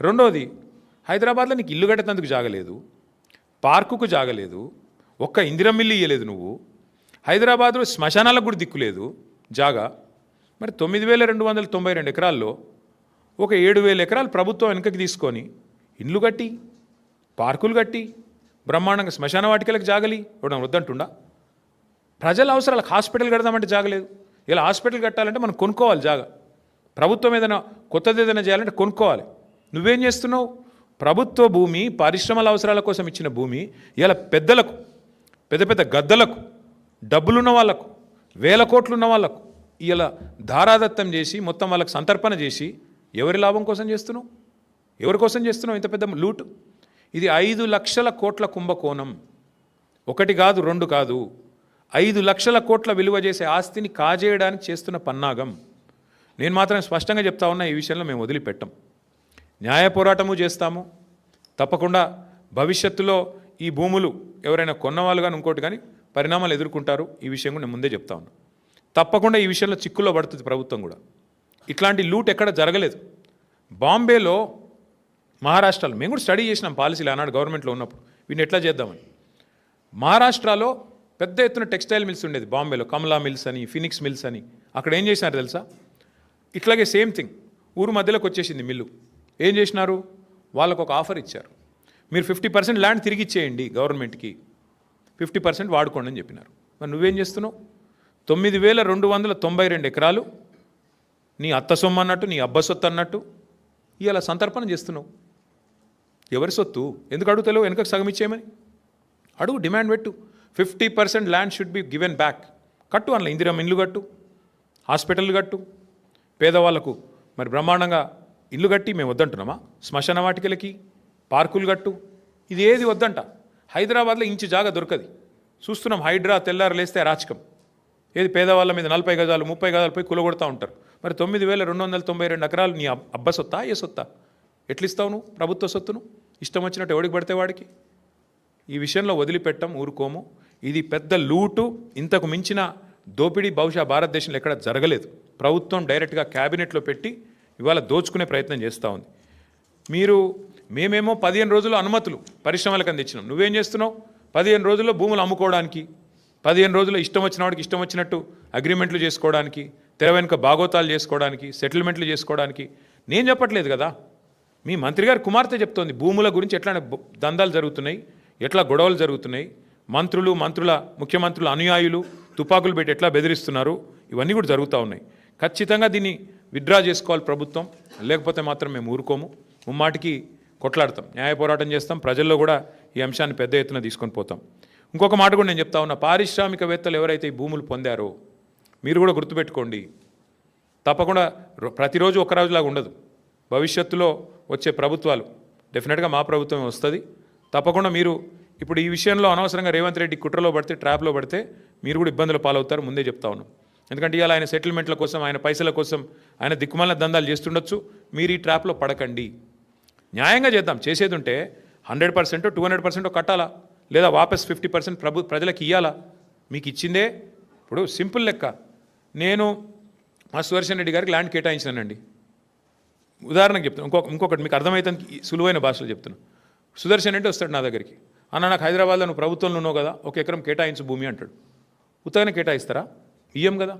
రెండోది హైదరాబాద్లో నీకు ఇల్లు కట్టేందుకు జాగలేదు పార్కుకు జాగలేదు ఒక్క ఇందిరమిల్లు ఇయ్యలేదు నువ్వు హైదరాబాద్లో శ్మశానాలకు కూడా దిక్కులేదు జాగా. మరి తొమ్మిది వేల రెండు వందల తొంభై రెండు ఎకరాల్లో ఒక ఏడు వేల ఎకరాలు ప్రభుత్వం వెనకకి తీసుకొని ఇండ్లు కట్టి పార్కులు కట్టి బ్రహ్మాండంగా శ్మశాన వాటికలకు జాగలి. ఇవ్వడం వద్దంటుండా? ప్రజల అవసరాలకు హాస్పిటల్ కడదామంటే జాగలేదు. ఇలా హాస్పిటల్ కట్టాలంటే మనం కొనుక్కోవాలి జాగా. ప్రభుత్వం ఏదైనా కొత్తది ఏదైనా చేయాలంటే కొనుక్కోవాలి. నువ్వేం చేస్తున్నావు? ప్రభుత్వ భూమి పరిశ్రమల అవసరాల కోసం ఇచ్చిన భూమి ఇలా పెద్దలకు పెద్ద పెద్ద గద్దలకు డబ్బులున్న వాళ్ళకు వేల కోట్లున్న వాళ్ళకు వాళ్ళకు ఇలా ధారాదత్తం చేసి మొత్తం వాళ్ళకి సంతర్పణ చేసి ఎవరి లాభం కోసం చేస్తున్నావు? ఎవరి కోసం చేస్తున్నావు ఇంత పెద్ద లూటు? ఇది ఐదు లక్షల కోట్ల కుంభకోణం. ఒకటి కాదు రెండు కాదు. ఐదు లక్షల కోట్ల విలువ చేసే ఆస్తిని కాజేయడానికి చేస్తున్న పన్నాగం. నేను మాత్రం స్పష్టంగా చెప్తా ఉన్నా ఈ విషయంలో మేము వదిలిపెట్టం. న్యాయ పోరాటము చేస్తాము. తప్పకుండా భవిష్యత్తులో ఈ భూములు ఎవరైనా కొన్నవాళ్ళు కానీ ఇంకోటి కానీ పరిణామాలు ఎదుర్కొంటారు. ఈ విషయం కూడా నేను ముందే చెప్తా ఉన్నాను తప్పకుండా ఈ విషయంలో చిక్కుల్లో పడుతుంది ప్రభుత్వం కూడా. ఇట్లాంటి లూట్ ఎక్కడ జరగలేదు. బాంబేలో మహారాష్ట్రలో మేము కూడా స్టడీ చేసినాం పాలసీలు ఆనాడు గవర్నమెంట్లో ఉన్నప్పుడు. వీటిని ఎట్లా చేద్దామని. మహారాష్ట్రలో పెద్ద ఎత్తున టెక్స్టైల్ మిల్స్ ఉండేది బాంబేలో. కమలా మిల్స్ అని ఫినిక్స్ మిల్స్ అని. అక్కడ ఏం చేసినారు తెలుసా? ఇట్లాగే సేమ్ థింగ్. ఊరు మధ్యలోకి వచ్చేసింది మిల్లు. ఏం చేసినారు? వాళ్ళకు ఒక ఆఫర్ ఇచ్చారు. మీరు ఫిఫ్టీ పర్సెంట్ ల్యాండ్ తిరిగి ఇచ్చేయండి గవర్నమెంట్కి. ఫిఫ్టీ పర్సెంట్ వాడుకోండి అని చెప్పినారు. మరి నువ్వేం చేస్తున్నావు? తొమ్మిది వేల రెండు వందల తొంభై రెండు ఎకరాలు నీ అత్త సొమ్ము అన్నట్టు నీ అబ్బ సొత్తు అన్నట్టు ఇలా సంతర్పణ చేస్తున్నావు. ఎవరి సొత్తు? ఎందుకు అడుగుతలేవు? వెనకకు సగం ఇచ్చేయమని. అడుగు డిమాండ్ పెట్టు. Fifty percent land should be given back. కట్టు అందులో ఇందిరా ఇండ్లు కట్టు హాస్పిటల్ కట్టు. పేదవాళ్ళకు మరి బ్రహ్మాండంగా ఇల్లు కట్టి మేము వద్దంటున్నామా? శ్మశాన వాటికలకి పార్కులు కట్టు ఇది ఏది వద్దంట. హైదరాబాద్లో ఇంచు జాగా దొరకది. చూస్తున్నాం హైడ్రా తెల్లారు లేస్తే అరాచకం. ఏది పేదవాళ్ళ మీద నలభై గజాలు ముప్పై గజాలు పోయి కులగొడతా ఉంటారు. మరి తొమ్మిది వేల రెండు వందల తొంభై రెండు ఎకరాలు నీ అబ్బ సొత్తా ఏ సొత్తా? ఎట్లిస్తావు నువ్వు ప్రభుత్వ సొత్తును? ఇష్టం వచ్చినట్టు ఎవడికి పడితే వాడికి? ఈ విషయంలో వదిలిపెట్టం ఊరుకోము. ఇది పెద్ద లూటు. ఇంతకు మించిన దోపిడీ బహుశా భారతదేశంలో ఎక్కడ జరగలేదు. ప్రభుత్వం డైరెక్ట్గా క్యాబినెట్లో పెట్టి ఇవాళ దోచుకునే ప్రయత్నం చేస్తూ ఉంది. మీరు మేమేమో పదిహేను రోజులు అనుమతులు పరిశ్రమలకు అందించినాం. నువ్వేం చేస్తున్నావు? పదిహేను రోజుల్లో భూములు అమ్ముకోవడానికి పదిహేను రోజులు ఇష్టం వచ్చిన వాడికి ఇష్టం వచ్చినట్టు అగ్రిమెంట్లు చేసుకోవడానికి తెర వెనుక బాగోతాలు చేసుకోవడానికి సెటిల్మెంట్లు చేసుకోవడానికి. నేను చెప్పట్లేదు కదా. మీ మంత్రి గారు కుమార్తె చెప్తోంది భూముల గురించి ఎట్లా దందాలు జరుగుతున్నాయి ఎట్లా గొడవలు జరుగుతున్నాయి మంత్రులు మంత్రుల ముఖ్యమంత్రుల అనుయాయులు తుపాకులు పెట్టి ఎట్లా బెదిరిస్తున్నారు ఇవన్నీ కూడా జరుగుతూ ఉన్నాయి. ఖచ్చితంగా దీన్ని విత్డ్రా చేసుకోవాలి ప్రభుత్వం. లేకపోతే మాత్రం మేము ఊరుకోము. ముమ్మాటికి కొట్లాడతాం. న్యాయ పోరాటం చేస్తాం. ప్రజల్లో కూడా ఈ అంశాన్ని పెద్ద ఎత్తున తీసుకొని పోతాం. ఇంకొక మాట కూడా నేను చెప్తా ఉన్నా. పారిశ్రామికవేత్తలు ఎవరైతే ఈ భూములు పొందారో మీరు కూడా గుర్తుపెట్టుకోండి. తప్పకుండా ప్రతిరోజు ఒక రోజులాగా ఉండదు. భవిష్యత్తులో వచ్చే ప్రభుత్వాలు. డెఫినెట్గా మా ప్రభుత్వమే వస్తుంది. తప్పకుండా మీరు ఇప్పుడు ఈ విషయంలో అనవసరంగా రేవంత్ రెడ్డి కుట్రలో పడితే ట్రాప్లో పడితే మీరు కూడా ఇబ్బందులు పాలవుతారు. ముందే చెప్తా ఉన్నాం. ఎందుకంటే ఇవాళ ఆయన సెటిల్మెంట్ల కోసం ఆయన పైసల కోసం ఆయన దిక్కుమాల దందాలు చేస్తుండొచ్చు. మీరు ఈ ట్రాప్లో పడకండి. న్యాయంగా చేద్దాం. చేసేది ఉంటే hundred percent two hundred percent కట్టాలా? లేదా వాపస్ ఫిఫ్టీ పర్సెంట్ ప్రభు ప్రజలకు ఇవ్వాలా మీకు ఇచ్చిందే? ఇప్పుడు సింపుల్ లెక్క. నేను మా సుదర్శన్ రెడ్డి గారికి ల్యాండ్ కేటాయించానండి ఉదాహరణకు చెప్తాను ఇంకొక ఇంకొకటి మీకు అర్థమైతే సులువైన భాషలో చెప్తున్నాను సుదర్శన్ రెడ్డి వస్తాడు నా దగ్గరికి. అన్న నాకు హైదరాబాద్లో నువ్వు ప్రభుత్వంలో ఉన్నావు కదా ఒక ఎకరం కేటాయించు భూమి అంటాడు. ఉత్తగానే కేటాయిస్తారా? ఇయ్యం కదా.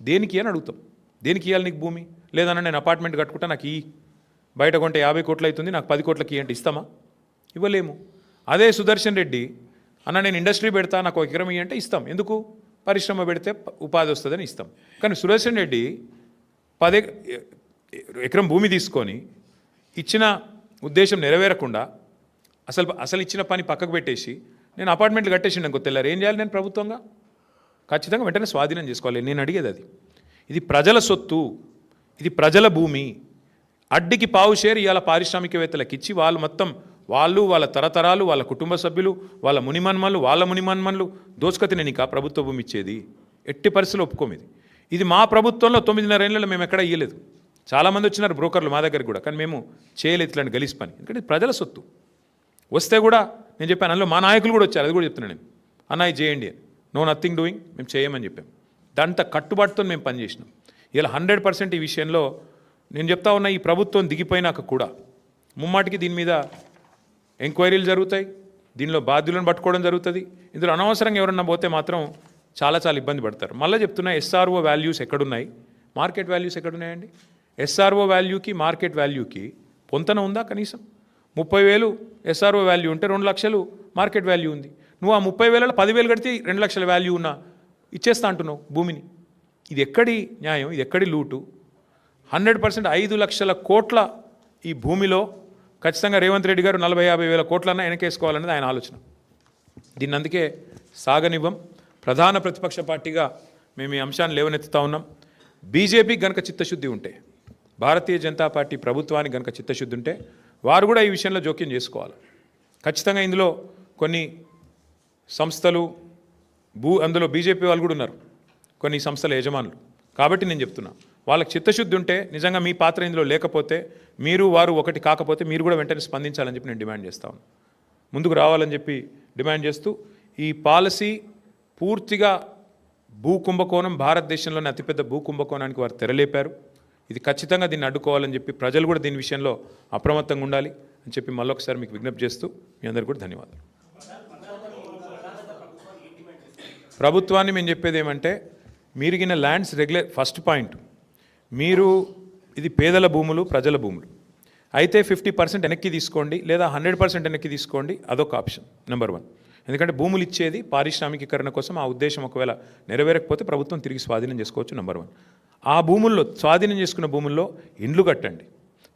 దేనికి అని అడుగుతాం. దేనికి ఇవ్వాలి నీకు భూమి? లేదన్నా నేను అపార్ట్మెంట్ కట్టుకుంటా నాకు ఈ బయట కొంటే యాభై కోట్లు అవుతుంది నాకు పది కోట్లకి అంటే ఇస్తామా? ఇవ్వలేము. అదే సుదర్శన్ రెడ్డి అన్న నేను ఇండస్ట్రీ పెడతా నాకు ఒక ఎకరం ఇవ్వంటే అంటే ఇస్తాం. ఎందుకు? పరిశ్రమ పెడితే ఉపాధి వస్తుందని ఇస్తాం. కానీ సుదర్శన్ రెడ్డి పదే ఎకరం భూమి తీసుకొని ఇచ్చిన ఉద్దేశం నెరవేరకుండా అసలు అసలు ఇచ్చిన పని పక్కకు పెట్టేసి నేను అపార్ట్మెంట్లు కట్టేసి నాకు తెల్లారు ఏం చేయాలి నేను ప్రభుత్వంగా? ఖచ్చితంగా వెంటనే స్వాధీనం చేసుకోవాలి. నేను అడిగేది అది. ఇది ప్రజల సొత్తు. ఇది ప్రజల భూమి. అడ్డికి పావు షేర్ ఇవాళ పారిశ్రామికవేత్తలకు ఇచ్చి వాళ్ళు మొత్తం వాళ్ళు వాళ్ళ తరతరాలు వాళ్ళ కుటుంబ సభ్యులు వాళ్ళ మునిమన్మన్లు వాళ్ళ మునిమన్మన్లు దోచుకతినే నేను ఆ ప్రభుత్వ భూమి ఇచ్చేది. ఎట్టి పరిస్థితులు ఒప్పుకోము ఇది. మా ప్రభుత్వంలో తొమ్మిదిన్నర ఏళ్ళలో మేము ఎక్కడ ఇయ్యలేదు. చాలామంది వచ్చినారు బ్రోకర్లు మా దగ్గర కూడా కానీ మేము చేయలేదు ఇట్లాంటి గలీజ్ పని. ఎందుకంటే ఇది ప్రజల సొత్తు. వస్తే కూడా నేను చెప్పాను అందులో మా నాయకులు కూడా వచ్చారు అది కూడా చెప్తున్నాను నేను. అన్నాయి చేయండి అని. నో నథింగ్ డూయింగ్ మేము చేయమని చెప్పాం. దాంతో కట్టుబాటుతో మేము పనిచేసినాం ఇలా హండ్రెడ్ పర్సెంట్ ఈ విషయంలో నేను చెప్తా ఉన్న ఈ ప్రభుత్వం దిగిపోయినాక కూడా ముమ్మాటికి దీని మీద ఎంక్వైరీలు జరుగుతాయి దీనిలో బాధ్యులను పట్టుకోవడం జరుగుతుంది. ఇందులో అనవసరంగా ఎవరన్నా పోతే మాత్రం చాలా చాలా ఇబ్బంది పడతారు. మళ్ళీ చెప్తున్నా ఎస్ఆర్ఓ వాల్యూస్ ఎక్కడున్నాయి? మార్కెట్ వాల్యూస్ ఎక్కడున్నాయండి? ఎస్ఆర్ఓ వాల్యూకి మార్కెట్ వాల్యూకి పొంతన ఉందా కనీసం? ముప్పై వేలు ఎస్ఆర్ఓ వాల్యూ ఉంటే రెండు లక్షలు మార్కెట్ వాల్యూ ఉంది. నువ్వు ఆ ముప్పై వేలలో పదివేలు కడితే రెండు లక్షల వాల్యూ ఉన్న ఇచ్చేస్తా అంటున్నావు భూమిని. ఇది ఎక్కడి న్యాయం? ఇది ఎక్కడి లూటు? హండ్రెడ్ పర్సెంట్ ఐదు లక్షల కోట్ల ఈ భూమిలో ఖచ్చితంగా రేవంత్ రెడ్డి గారు నలభై యాభై వేల కోట్లన్నా వెనకేసుకోవాలనేది ఆయన ఆలోచన. దీన్ని అందుకే సాగనివ్వం. ప్రధాన ప్రతిపక్ష పార్టీగా మేము ఈ అంశాన్ని లేవనెత్తుతా ఉన్నాం. బీజేపీ గనక చిత్తశుద్ధి ఉంటే భారతీయ జనతా పార్టీ ప్రభుత్వానికి గనక చిత్తశుద్ధి ఉంటే వారు కూడా ఈ విషయంలో జోక్యం చేసుకోవాలి. ఖచ్చితంగా ఇందులో కొన్ని సంస్థలు భూ అందులో బీజేపీ వాళ్ళు కూడా ఉన్నారు. కొన్ని సంస్థల యజమానులు. కాబట్టి నేను చెప్తున్నా వాళ్ళకి చిత్తశుద్ధి ఉంటే నిజంగా మీ పాత్ర ఇందులో లేకపోతే మీరు వారు ఒకటి కాకపోతే మీరు కూడా వెంటనే స్పందించాలని చెప్పి నేను డిమాండ్ చేస్తాను ముందుకు రావాలని చెప్పి డిమాండ్ చేస్తూ ఈ పాలసీ పూర్తిగా భూ కుంభకోణం భారతదేశంలోని అతిపెద్ద భూ కుంభకోణానికి వారు తెరలేపారు. ఇది ఖచ్చితంగా దీన్ని అడ్డుకోవాలని చెప్పి ప్రజలు కూడా దీని విషయంలో అప్రమత్తంగా ఉండాలి అని చెప్పి మళ్ళొకసారి మీకు విజ్ఞప్తి చేస్తూ మీ అందరికీ కూడా ధన్యవాదాలు. ప్రభుత్వాన్ని మేము చెప్పేది ఏమంటే మీరిగిన ల్యాండ్స్ రెగ్యులర్ ఫస్ట్ పాయింట్ మీరు ఇది పేదల భూములు ప్రజల భూములు. అయితే ఫిఫ్టీ పర్సెంట్ వెనక్కి తీసుకోండి లేదా హండ్రెడ్ పర్సెంట్ వెనక్కి తీసుకోండి అదొక ఆప్షన్ నెంబర్ వన్ ఎందుకంటే భూములు ఇచ్చేది పారిశ్రామికీకరణ కోసం ఆ ఉద్దేశం ఒకవేళ నెరవేరకపోతే ప్రభుత్వం తిరిగి స్వాధీనం చేసుకోవచ్చు నెంబర్ వన్ ఆ భూముల్లో స్వాధీనం చేసుకున్న భూముల్లో ఇండ్లు కట్టండి.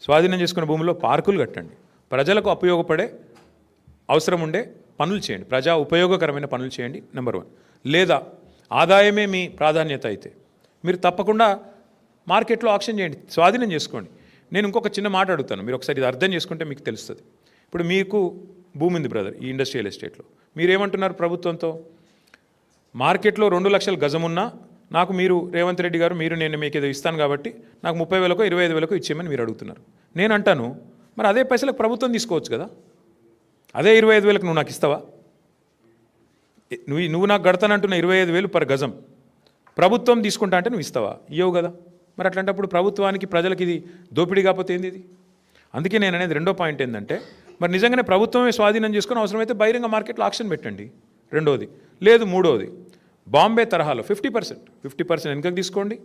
స్వాధీనం చేసుకున్న భూముల్లో పార్కులు కట్టండి. ప్రజలకు ఉపయోగపడే అవసరం ఉండే పనులు చేయండి. ప్రజా ఉపయోగకరమైన పనులు చేయండి నెంబర్ వన్ లేదా ఆదాయమే మీ ప్రాధాన్యత అయితే. మీరు తప్పకుండా మార్కెట్లో ఆప్షన్ చేయండి స్వాధీనం చేసుకోండి. నేను ఇంకొక చిన్న మాట అడుగుతాను మీరు ఒకసారి ఇది అర్థం చేసుకుంటే మీకు తెలుస్తుంది. ఇప్పుడు మీకు భూమి ఉంది బ్రదర్ ఈ ఇండస్ట్రియల్ ఎస్టేట్లో. మీరేమంటున్నారు ప్రభుత్వంతో? మార్కెట్లో రెండు లక్షల గజం ఉన్నా నాకు మీరు రేవంత్ రెడ్డి గారు మీరు నేను మీకు ఏదో ఇస్తాను కాబట్టి నాకు ముప్పై వేలకో ఇరవై ఐదు వేలకో ఇచ్చేయమని మీరు అడుగుతున్నారు. నేను అంటాను మరి అదే పైసలకు ప్రభుత్వం తీసుకోవచ్చు కదా? అదే ఇరవై ఐదు వేలకు నువ్వు నాకు ఇస్తావా? నువ్వు నువ్వు నాకు గడతానంటున్న ఇరవై ఐదు వేలు పర్ గజం. ప్రభుత్వం తీసుకుంటా అంటే నువ్వు ఇస్తావా? ఇవ్వవు కదా. మరి అట్లాంటప్పుడు ప్రభుత్వానికి ప్రజలకి ఇది దోపిడీ కాకపోతే ఏంది ఇది? అందుకే నేను అనేది రెండో పాయింట్ ఏంటంటే మరి నిజంగానే ప్రభుత్వమే స్వాధీనం చేసుకుని అవసరమైతే బహిరంగ మార్కెట్లో ఆక్షన్ పెట్టండి. రెండోది. లేదు మూడోది. బాంబే తరహాలో ఫిఫ్టీ పర్సెంట్. ఫిఫ్టీ పర్సెంట్ వెనుకకు తీసుకోండి.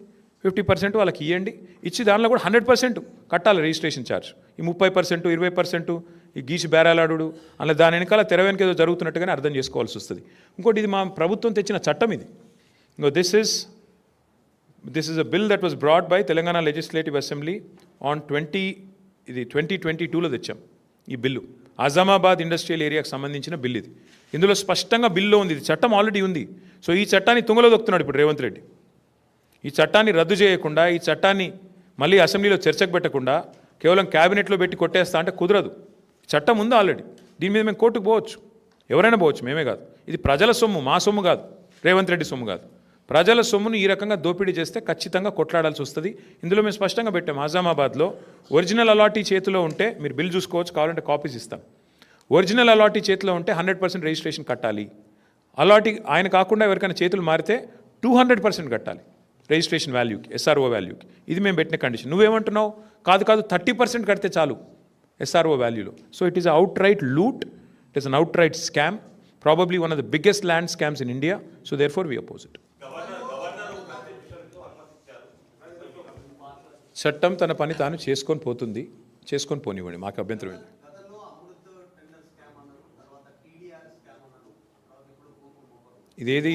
ఫిఫ్టీ పర్సెంట్ వాళ్ళకి ఇవ్వండి ఇచ్చి దానిలో కూడా హండ్రెడ్ పర్సెంట్ కట్టాలి రిజిస్ట్రేషన్ ఛార్జ్. ఈ ముప్పై పర్సెంట్ ఇరవై పర్సెంట్ ఈ గీసి బేరాలాడు అలా దాని వెనకాల తెర వెనక ఏదో జరుగుతున్నట్టుగానే అర్థం చేసుకోవాల్సి వస్తుంది. ఇంకోటి ఇది మా ప్రభుత్వం తెచ్చిన చట్టం ఇది. ఇంకో this is this is a bill that was brought by Telangana legislative assembly on twenty ఇది ట్వంటీ ట్వంటీ టూలో తెచ్చాం ఈ బిల్లు. అజామాబాద్ ఇండస్ట్రియల్ ఏరియాకి సంబంధించిన బిల్ ఇది. ఇందులో స్పష్టంగా బిల్లో ఉంది. ఇది చట్టం ఆల్రెడీ ఉంది. సో ఈ చట్టాన్ని తుంగలో దొక్కుతున్నాడు ఇప్పుడు రేవంత్ రెడ్డి. ఈ చట్టాన్ని రద్దు చేయకుండా ఈ చట్టాన్ని మళ్ళీ అసెంబ్లీలో చర్చకు పెట్టకుండా కేవలం క్యాబినెట్లో పెట్టి కొట్టేస్తా అంటే కుదరదు. చట్టం ఉంది ఆల్రెడీ? దీని మీద మేము కోర్టుకు పోవచ్చు. ఎవరైనా పోవచ్చు మేమే కాదు. ఇది ప్రజల సొమ్ము మా సొమ్ము కాదు. రేవంత్ రెడ్డి సొమ్ము కాదు. ప్రజల సొమ్మును ఈ రకంగా దోపిడీ చేస్తే ఖచ్చితంగా కొట్లాడాల్సి వస్తుంది. ఇందులో మేము స్పష్టంగా పెట్టాం ఆజామాబాద్లో ఒరిజినల్ అలాటీ చేతిలో ఉంటే మీరు బిల్ చూసుకోవచ్చు కావాలంటే కాపీస్ ఇస్తాం. ఒరిజినల్ అలాటీ చేతిలో ఉంటే హండ్రెడ్ పర్సెంట్ రిజిస్ట్రేషన్ కట్టాలి. అలాటీ ఆయన కాకుండా ఎవరికైనా చేతులు మారితే టూ హండ్రెడ్ పర్సెంట్ కట్టాలి రిజిస్ట్రేషన్ వాల్యూకి ఎస్ఆర్ఓ వాల్యూకి. ఇది మేము పెట్టిన కండిషన్. నువ్వేమంటున్నావు? కాదు కాదు థర్టీ పర్సెంట్ కడితే చాలు. SRO వాల్యూలో so it is outright loot it is an outright scam probably one of the biggest land scams in India so therefore we oppose it చట్టం తన పని తాను చేసుకొని పోతుంది చేసుకొని పోనివ్వండి మాకు అభ్యంతరం ఏంటి ఇదేది?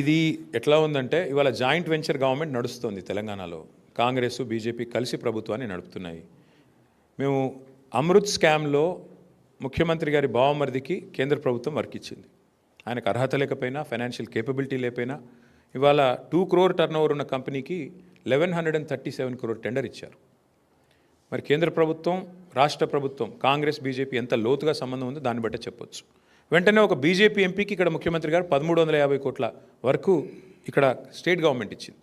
ఇది ఎట్లా ఉందంటే ఇవాళ జాయింట్ వెంచర్ గవర్నమెంట్ నడుస్తుంది తెలంగాణలో. కాంగ్రెస్ బీజేపీ కలిసి ప్రభుత్వాన్ని నడుపుతున్నాయి. మేము అమృత్ స్కామ్లో ముఖ్యమంత్రి గారి బావమరిదికి కేంద్ర ప్రభుత్వం వర్క్ ఇచ్చింది. ఆయనకు అర్హత లేకపోయినా ఫైనాన్షియల్ కేపబిలిటీ లేకపోయినా ఇవాళ టూ క్రోర్ టర్న్ ఓవర్ ఉన్న కంపెనీకి eleven hundred and thirty seven crore tender ఇచ్చారు. మరి కేంద్ర ప్రభుత్వం రాష్ట్ర ప్రభుత్వం కాంగ్రెస్ బీజేపీ ఎంత లోతుగా సంబంధం ఉందో దాన్ని బట్టే చెప్పొచ్చు. వెంటనే ఒక బీజేపీ ఎంపీకి ఇక్కడ ముఖ్యమంత్రి గారు పదమూడు వందల యాభై కోట్ల వరకు ఇక్కడ స్టేట్ గవర్నమెంట్ ఇచ్చింది.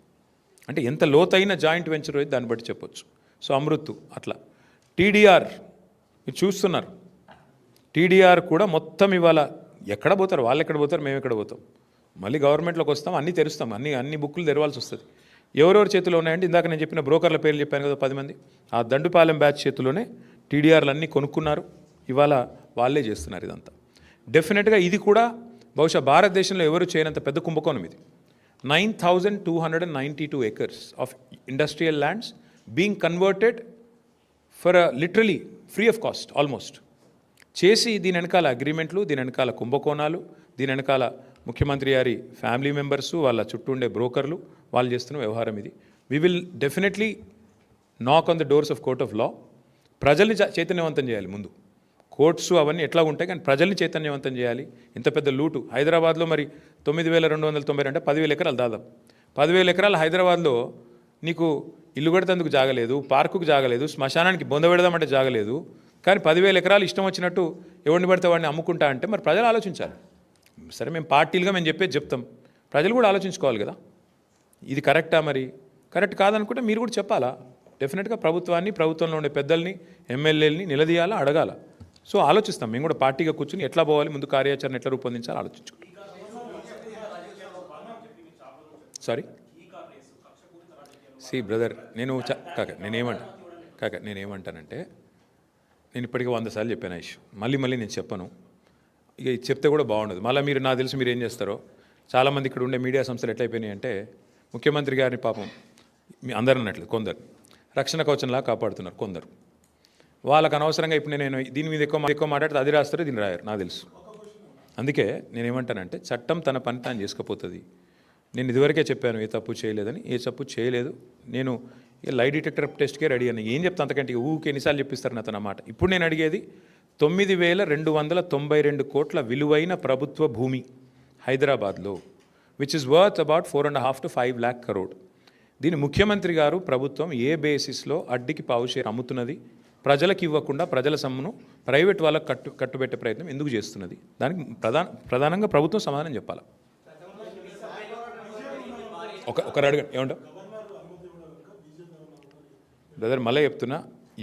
అంటే ఎంత లోతైన జాయింట్ వెంచర్ అయితే దాన్ని బట్టి చెప్పొచ్చు. సో అమృత్ అట్లా. టీడీఆర్ మీరు చూస్తున్నారు. టీడీఆర్ కూడా మొత్తం ఇవాళ ఎక్కడ పోతారు? వాళ్ళు ఎక్కడ పోతారు? మేము ఎక్కడ పోతాం? మళ్ళీ గవర్నమెంట్లోకి వస్తాం అన్నీ తెరుస్తాం అన్ని అన్ని బుక్కులు తెరవాల్సి వస్తుంది. ఎవరెవరి చేతిలో ఉన్నాయంటే ఇందాక నేను చెప్పిన బ్రోకర్ల పేర్లు చెప్పాను కదా పది మంది. ఆ దండుపాలెం బ్యాచ్ చేతిలోనే టీడీఆర్లు అన్నీ కొనుక్కున్నారు. ఇవాళ వాళ్ళే చేస్తున్నారు ఇదంతా. డెఫినెట్గా ఇది కూడా బహుశా భారతదేశంలో ఎవరు చేయనంత పెద్ద కుంభకోణం ఇది. Nine thousand two hundred and ninety two acres of industrial lands being converted for literally free of cost almost చేసి దీని వెనకాల అగ్రిమెంట్లు దీని వెనకాల కుంభకోణాలు దీని వెనకాల ముఖ్యమంత్రి గారి ఫ్యామిలీ మెంబర్స్ వాళ్ళ చుట్టూ ఉండే బ్రోకర్లు వాళ్ళు చేస్తున్న వ్యవహారం ఇది. We will definitely knock on the doors of court of law ప్రజల్ని చైతన్యవంతం చేయాలి ముందు. కోర్ట్స్ అవన్నీ ఎట్లా ఉంటాయి? కానీ ప్రజల్ని చైతన్యవంతం చేయాలి. ఇంత పెద్ద లూటు. హైదరాబాద్లో మరి తొమ్మిది వేల రెండు వందల తొంభై అంటే పదివేల ఎకరాలు దాదాపు. పదివేల ఎకరాలు హైదరాబాద్లో నీకు ఇల్లు కడతందుకు జాగలేదు పార్కుకు జాగలేదు శ్మశానానికి బొంద పెడదామంటే జాగలేదు. కానీ పదివేల ఎకరాలు ఇష్టం వచ్చినట్టు ఎవరిని పడితే వాడిని అమ్ముకుంటా అంటే మరి ప్రజలు ఆలోచించాలి. సరే మేము పార్టీలుగా మేము చెప్పేది చెప్తాం. ప్రజలు కూడా ఆలోచించుకోవాలి కదా. ఇది కరెక్టా మరి? కరెక్ట్ కాదనుకుంటే మీరు కూడా చెప్పాలా? డెఫినెట్గా ప్రభుత్వాన్ని ప్రభుత్వంలో ఉండే పెద్దల్ని ఎమ్మెల్యేలని నిలదీయాలా అడగాల? సో ఆలోచిస్తాం. మేము కూడా పార్టీగా కూర్చుని ఎట్లా పోవాలి ముందు కార్యాచరణ ఎట్లా రూపొందించాలి ఆలోచించుకుంటాం. సారీ సి బ్రదర్ నేను కాక నేనేమంటా కాక నేనేమంటానంటే నేను ఇప్పటికీ వంద సార్లు చెప్పాను ఐష్ మళ్ళీ మళ్ళీ నేను చెప్పను. ఇక చెప్తే కూడా బాగుండదు. మళ్ళీ మీరు నాకు తెలుసు మీరు ఏం చేస్తారో. చాలామంది ఇక్కడ ఉండే మీడియా సంస్థలు ఎట్లయిపోయినాయి అంటే ముఖ్యమంత్రి గారిని పాపం మీ అందరు అన్నట్లు కొందరు. రక్షణ కవచంలా కాపాడుతున్నారు కొందరు. వాళ్ళకు అనవసరంగా ఇప్పుడు నేను దీని మీద ఎక్కువ ఎక్కువ మాట్లాడితే అది రాస్తారు దీన్ని రాయరు నాకు తెలుసు. అందుకే నేనేమంటానంటే చట్టం తన పని తాను చేసుకపోతుంది. నేను ఇదివరకే చెప్పాను ఏ తప్పు చేయలేదని ఏ తప్పు చేయలేదు. నేను ఇక లై డిటెక్టర్ టెస్ట్కే రెడీ అని. ఏం చెప్తా అంతకంటే ఊకే ఎన్నిసార్లు చెప్పిస్తారు నాతో అన్నమాట ఇప్పుడు నేను అడిగేది తొమ్మిది వేల రెండు వందల తొంభై రెండు కోట్ల విలువైన ప్రభుత్వ భూమి హైదరాబాద్లో which is worth about four and half to five lakh crore దీని ముఖ్యమంత్రి గారు ప్రభుత్వం ఏ బేసిస్లో అడ్డికి పావు షేర్ అమ్ముతున్నది? ప్రజలకు ఇవ్వకుండా ప్రజల సొమ్మును ప్రైవేట్ వాళ్ళకు కట్టు కట్టుబెట్టే ప్రయత్నం ఎందుకు చేస్తున్నది? దానికి ప్రధాన ప్రధానంగా ప్రభుత్వం సమాధానం చెప్పాలి? ఒక ఒకరు అడగండి ఏమంటావు? బ్రదర్ మళ్ళీ చెప్తున్నా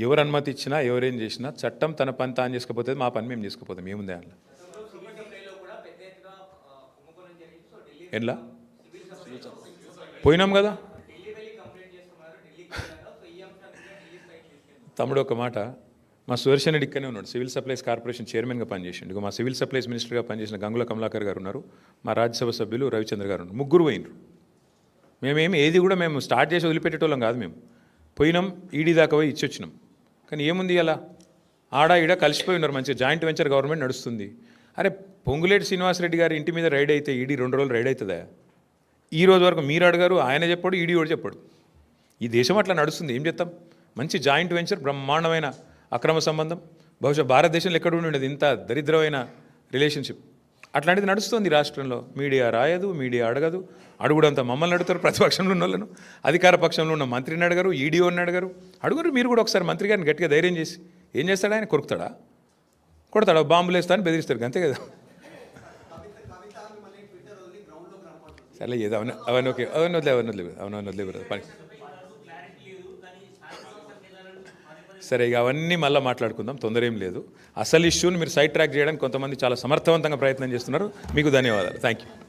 ఎవరు అనుమతి ఇచ్చినా ఎవరేం చేసినా చట్టం తన పని తాను చేసుకపోతే మా పని మేము చేసుకుపోతాం ఏముంది అందులో ఎట్లా? పోయినాం కదా? తమ్ముడు ఒక మాట మా సుదర్శన్ రెడ్డి ఇక్కడనే ఉన్నాడు సివిల్ సప్లైస్ కార్పొరేషన్ చైర్మన్గా పనిచేసిండు. మా సివిల్ సప్లైస్ మినిస్టర్గా పనిచేసిన గంగుల కమలాకర్ గారు ఉన్నారు మా రాజ్యసభ సభ్యులు రవిచంద్ర గారు ఉన్నారు ముగ్గురు పోయినరు మేమేమి ఏది కూడా మేము స్టార్ట్ చేసి వదిలిపెట్టేటోళ్ళం కాదు మేము. పోయినాం ఈడీ దాకా పోయి ఇచ్చి వచ్చినాం కానీ ఏముంది అలా ఆడ ఈడ కలిసిపోయి ఉన్నారు మంచిగా జాయింట్ వెంచర్ గవర్నమెంట్ నడుస్తుంది. అరే పొంగులేటి శ్రీనివాసరెడ్డి గారి ఇంటి మీద రైడ్ అయితే ఈడీ రెండు రోజులు రైడ్ అవుతుందా? ఈ రోజు వరకు మీరు అడగారు ఆయన చెప్పాడు ఈడీ కూడా చెప్పాడు. ఈ దేశం అట్లా నడుస్తుంది ఏం చేస్తాం? మంచి జాయింట్ వెంచర్ బ్రహ్మాండమైన అక్రమ సంబంధం బహుశా భారతదేశంలో ఎక్కడ ఉండేది ఇంత దరిద్రమైన రిలేషన్షిప్ అట్లాంటిది నడుస్తుంది రాష్ట్రంలో మీడియా రాయదు మీడియా అడగదు అడుగుడంత మమ్మల్ని అడుగుతారు ప్రతిపక్షంలో ఉన్న వాళ్ళను అధికార పక్షంలో ఉన్న మంత్రిని అడగరు ఈడీఓని అడగరు అడుగురు మీరు కూడా ఒకసారి మంత్రి గారిని గట్టిగా ధైర్యం చేసి ఏం చేస్తాడు ఆయన కొరుకుతాడా కొడతాడా బాంబులు వేస్తా అని బెదిరిస్తారు అంతే కదా సరే ఏదో అవన్నీ అవన్నీ ఓకే అవన్నీ వదిలే అవన్నీ వదిలేదు అవన్నీ వదిలేదు పని సరే ఇక అవన్నీ మళ్ళీ మాట్లాడుకుందాం. తొందర ఏం లేదు. అసలు ఇష్యూని మీరు సైడ్ ట్రాక్ చేయడానికి కొంతమంది చాలా సమర్థవంతంగా ప్రయత్నం చేస్తున్నారు. మీకు ధన్యవాదాలు. Thank you